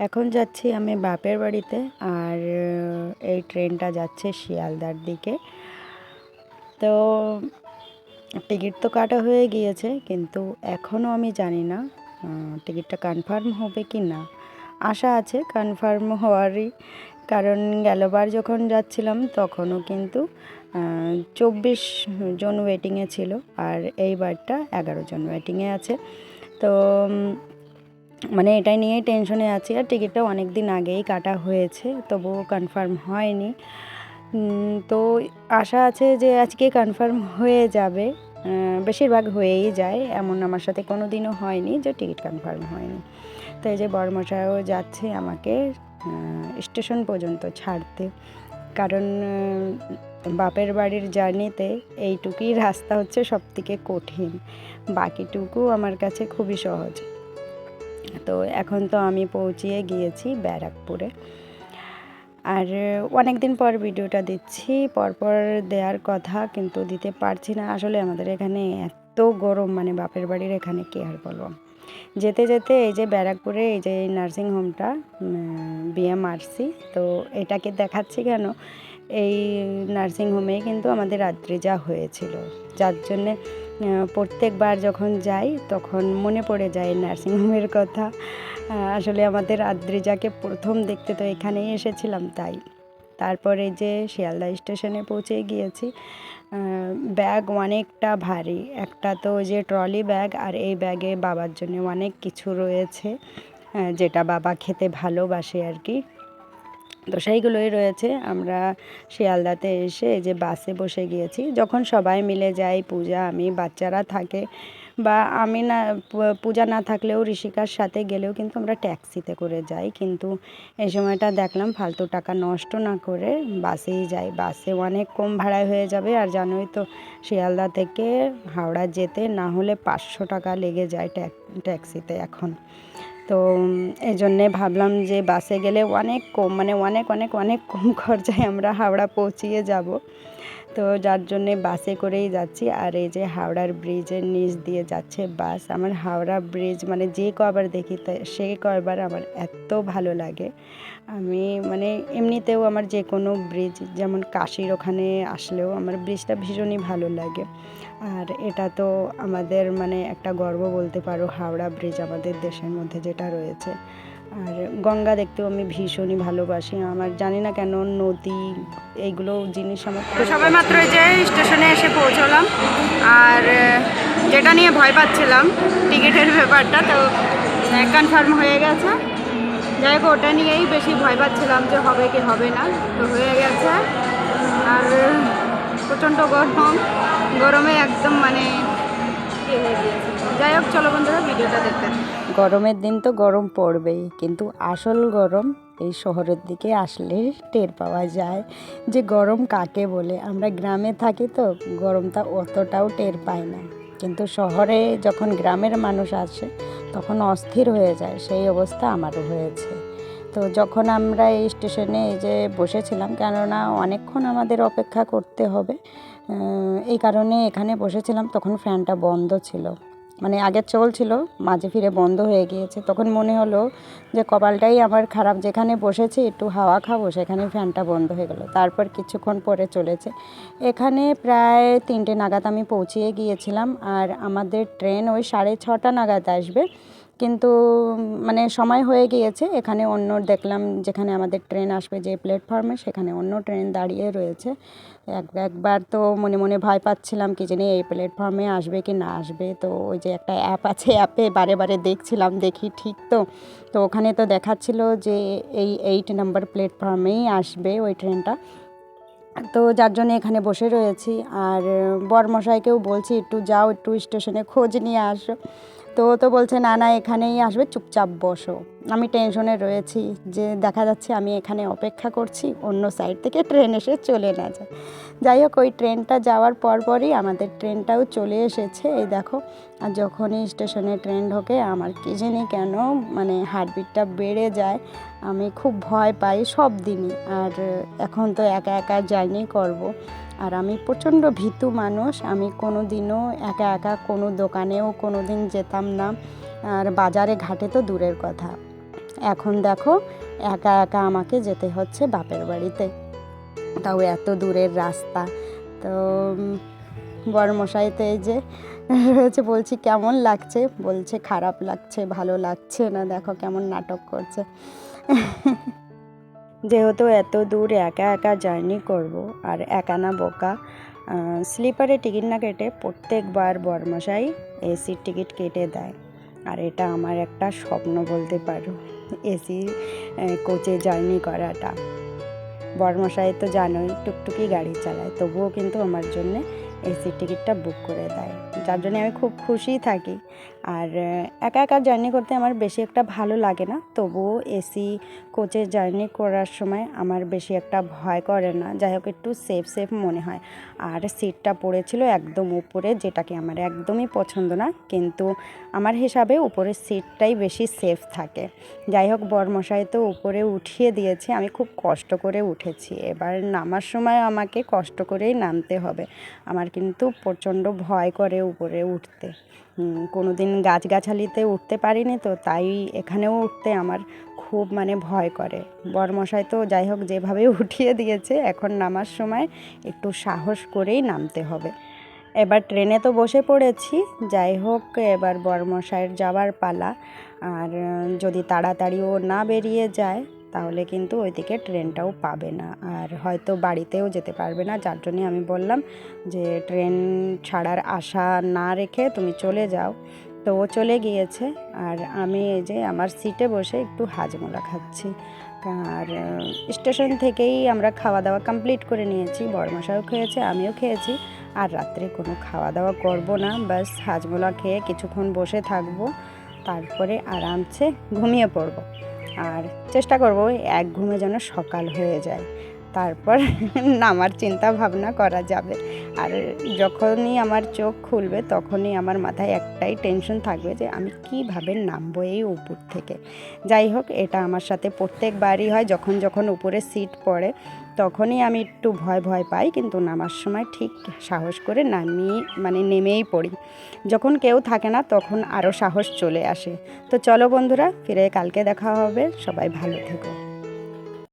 এখন যাচ্ছি আমি বাপের বাড়িতে আর এই ট্রেনটা যাচ্ছে শিয়ালদার দিকে। তো টিকিট তো কাটা হয়ে গিয়েছে, কিন্তু এখনও আমি জানি না টিকিটটা কনফার্ম হবে কি না। আশা আছে কনফার্ম হওয়ারই, কারণ গেলবার যখন যাচ্ছিলাম তখনও কিন্তু চব্বিশ জন ওয়েটিংয়ে ছিল, আর এইবারটা এগারো জন ওয়েটিংয়ে আছে। তো মানে এটাই নিয়েই টেনশনে আছি। আর টিকিটটা অনেক দিন আগেই কাটা হয়েছে, তবুও কনফার্ম হয়নি। তো আশা আছে যে আজকে কনফার্ম হয়ে যাবে। বেশিরভাগ হয়েই যায়, এমন আমার সাথে কোনো দিনও হয়নি যে টিকিট কনফার্ম হয়নি। তো এই যে বড়মশাইও যাচ্ছে আমাকে স্টেশন পর্যন্ত ছাড়তে। কারণ বাপের বাড়ির জার্নিতে এইটুকুই রাস্তা হচ্ছে সবথেকে কঠিন। বাকিটুকু আমার কাছে খুবই সহজ। তো এখন তো আমি পৌঁছিয়ে গিয়েছি ব্যারাকপুরে। আর অনেক দিন পর ভিডিওটা দিচ্ছি, পরপর দেওয়ার কথা কিন্তু দিতে পারছি না। আসলে আমাদের এখানে এত গরম মানে বাপের বাড়ির এখানে কি আর বলব? যেতে যেতে এই যে ব্যারাকপুরে এই যে নার্সিং হোমটা বিএমআরসি তো এটাকে দেখাচ্ছি কেন? এই নার্সিং হোমেই কিন্তু আমাদের রাত্রিজা হয়েছিল, যার জন্যে প্রত্যেকবার যখন যাই, তখন মনে পড়ে যায় নার্সিংহোমের কথা। আসলে আমাদের আদ্রিজাকে প্রথম দেখতে তো এখানেই এসেছিলাম, তাই। তারপরে যে শিয়ালদা স্টেশনে পৌঁছে গিয়েছি ব্যাগ অনেকটা ভারী। একটা তো যে ট্রলি ব্যাগ, আর এই ব্যাগে বাবার জন্য অনেক কিছু রয়েছে যেটা বাবা খেতে ভালোবাসে আর কি। তো সেইগুলোই রয়েছে। আমরা শিয়ালদাতে এসে যে বাসে বসে গিয়েছি। যখন সবাই মিলে যাই, পূজা, আমি, বাচ্চারা থাকে বা আমি না পূজা না থাকলেও ঋষিকার সাথে গেলেও কিন্তু আমরা ট্যাক্সিতে করে যাই। কিন্তু এই সময়টা দেখলাম ফালতু টাকা নষ্ট না করে বাসেই যাই। বাসে অনেক কম ভাড়ায় হয়ে যাবে। আর জানোই তো, শিয়ালদা থেকে হাওড়া যেতে না হলে পাঁচশো টাকা লেগে যায় ট্যাক- ট্যাক্সিতে এখন। তো এই জন্যে ভাবলাম যে বাসে গেলে অনেক কম মানে অনেক অনেক অনেক কম খরচায় আমরা হাওড়া পৌঁছিয়ে যাব। তো যার জন্যে বাসে করেই যাচ্ছি। আর এই যে হাওড়ার ব্রিজের নিচ দিয়ে যাচ্ছে বাস। আমার হাওড়া ব্রিজ মানে যে কবার দেখি সে কয়বার আমার এত ভালো লাগে। আমি মানে এমনিতেও আমার যে কোনো ব্রিজ, যেমন কাশির ওখানে আসলেও আমার ব্রিজটা ভীষণই ভালো লাগে। আর এটা তো আমাদের মানে একটা গর্ব বলতে পারো, হাওড়া ব্রিজ আমাদের দেশের মধ্যে যেটা রয়েছে। আর গঙ্গা দেখতেও আমি ভীষণই ভালোবাসি। আমার জানি না কেন নদী, এইগুলো জিনিস আমার তো সবে মাত্র যে স্টেশনে এসে পৌঁছলাম। আর যেটা নিয়ে ভয় পাচ্ছিলাম টিকিটের ব্যাপারটা, তো কনফার্ম হয়ে গেছে। যাই হোক, ওটা নিয়েই বেশি ভয় পাচ্ছিলাম যে হবে কি হবে না, তো হয়ে গেছে। আর, প্রচণ্ড গরম, গরমে একদম মানে যাই হোক, চলো বন্ধুরা, ভিডিওটা দেখতে। গরমের দিন তো গরম পড়বেই, কিন্তু আসল গরম এই শহরের দিকে আসলে টের পাওয়া যায়। যে গরম কাকে বলে? আমরা গ্রামে থাকি তো, গরমটা অতটাও টের পাই না। কিন্তু শহরে যখন গ্রামের মানুষ আসে, তখন অস্থির হয়ে যায়, সেই অবস্থা আমারও হয়েছে। তো যখন আমরা এই স্টেশনে এই যে বসেছিলাম, কেননা অনেকক্ষণ আমাদের অপেক্ষা করতে হবে এই কারণে এখানে বসেছিলাম, তখন ফ্যানটা বন্ধ ছিল। মানে আগে চলছিল মাঝে ফিরে বন্ধ হয়ে গিয়েছে। তখন মনে হলো যে কপালটাই আমার খারাপ। যেখানে বসেছি, একটু হাওয়া খাব, সেখানে ফ্যানটা বন্ধ হয়ে গেল। তারপর কিছুক্ষণ পরে চলেছে। এখানে প্রায় তিনটে নাগাদ আমি পৌঁছিয়ে গিয়েছিলাম। আর আমাদের ট্রেন ওই সাড়ে ছটা নাগাদ আসবে। কিন্তু মানে সময় হয়ে গিয়েছে, এখানে অন্য দেখলাম যেখানে আমাদের ট্রেন আসবে যে প্ল্যাটফর্মে সেখানে অন্য ট্রেন দাঁড়িয়ে রয়েছে। এক, একবার তো মনে মনে ভয় পাচ্ছিলাম কি জানি এই প্ল্যাটফর্মে আসবে কি না আসবে। তো ওই যে একটা অ্যাপ আছে, অ্যাপে বারে বারে দেখছিলাম, দেখি ঠিক তো। তো ওখানে তো দেখাচ্ছিল যে এই এইট নাম্বার প্ল্যাটফর্মেই আসবে ওই ট্রেনটা তো যার জন্য এখানে বসে রয়েছি। আর বরমশাইকেও বলছি, একটু যাও, একটু স্টেশনে খোঁজ নিয়ে আসো। তো তো বলছে, না না, এখানেই আসবে, চুপচাপ বসো। আমি টেনশনে রয়েছি যে দেখা যাচ্ছে আমি এখানে অপেক্ষা করছি, অন্য সাইড থেকে ট্রেন এসে চলে না যায়। যাই হোক, ওই ট্রেনটা যাওয়ার পরপরই আমাদের ট্রেনটাও চলে এসেছে। এই দেখো, আর যখনই স্টেশনে ট্রেন ঢোকে, আমার কি জানি কেন মানে হার্টবিটটা বেড়ে যায়। আমি খুব ভয় পাই সব দিনই, আর এখন তো একা একা জার্নি করব। আর আমি প্রচণ্ড ভীতু মানুষ, আমি কোনো দিনও একা একা কোনো দোকানেও কোনো দিন যেতাম না। আর বাজারে ঘাটে তো দূরের কথা। এখন দেখো, একা একা আমাকে যেতে হচ্ছে বাপের বাড়িতে। তাও এত দূরের রাস্তা। তো উম, বড়মশাই তো এই যে রয়েছে বলছি কেমন লাগছে? বলছে খারাপ লাগছে ভালো লাগছে না দেখো কেমন নাটক করছে। যেহেতু এত দূর একা একা জার্নি করব আর একা না বোকা স্লিপারে টিকিট না কেটে প্রত্যেকবার বরমশাই এসির টিকিট কেটে দেয়। আর এটা আমার একটা স্বপ্ন বলতে পারো এসি কোচে জার্নি করাটা। বরমশাই তো জানোই, টুকটুকি গাড়ি চালায়, তবুও কিন্তু আমার জন্যে এসির টিকিটটা বুক করে দেয়। যার জন্য আমি খুব খুশি থাকি। আর একা একা জার্নি করতে আমার বেশি একটা ভালো লাগে না। তবুও এসি কোচে জার্নি করার সময় আমার বেশি একটা ভয় করে না। যাই হোক, একটু সেফ সেফ মনে হয়। আর সিটটা পড়েছিল একদম উপরে, যেটাকে আমার একদমই পছন্দ না। কিন্তু আমার হিসাবে উপরের সিটটাই বেশি সেফ থাকে। যাই হোক, বরমশাই তো উপরে উঠিয়ে দিয়েছে। আমি খুব কষ্ট করে উঠেছি। এবার নামার সময় আমাকে কষ্ট করেই নামতে হবে। আমার কিন্তু প্রচণ্ড ভয় করে উপরে উঠতে। কোনো দিন গাছগাছালিতে উঠতে পারিনি তো, তাই এখানেও উঠতে আমার খুব মানে ভয় করে। বরমশাই তো যাই হোক যেভাবে উঠিয়ে দিয়েছে, এখন নামার সময় একটু সাহস করেই নামতে হবে। এবার ট্রেনে তো বসে পড়েছি, যাই হোক এবার বরমশাইয়ের যাওয়ার পালা। আর যদি তাড়াতাড়িও না বেরিয়ে যায়, তাহলে কিন্তু ওইদিকে ট্রেনটাও পাবে না। আর হয়তো বাড়িতেও যেতে পারবে না, যার জন্যে আমি বললাম যে, ট্রেন ছাড়ার আশা না রেখে তুমি চলে যাও। তো ও চলে গিয়েছে আর আমি এই যে আমার সিটে বসে একটু হাজমোলা খাচ্ছি। আর স্টেশন থেকেই আমরা খাওয়া দাওয়া কমপ্লিট করে নিয়েছি। বড়মশাও খেয়েছে, আমিও খেয়েছি। আর রাত্রে কোনো খাওয়া দাওয়া করব না, ব্যাস হাজমোলা খেয়ে কিছুক্ষণ বসে থাকব। তারপরে আরামসে ঘুমিয়ে পড়ব। আর চেষ্টা করব এক ঘুমে যেন সকাল হয়ে যায়। তারপর নামার চিন্তা ভাবনা করা যাবে। আর যখনই আমার চোখ খুলবে, তখনই আমার মাথায় একটাই টেনশন থাকবে যে আমি কীভাবে নামবো এই উপর থেকে। যাই হোক, এটা আমার সাথে প্রত্যেকবারই হয়। যখন যখন উপরে সিট পড়ে, তখনই আমি একটু ভয় ভয় পাই, কিন্তু নামার সময় ঠিক সাহস করে নামিয়ে মানে নেমেই পড়ি। যখন কেউ থাকে না, তখন আরও সাহস চলে আসে। তো চলো বন্ধুরা, ফিরে কালকে দেখা হবে। সবাই ভালো থেকো।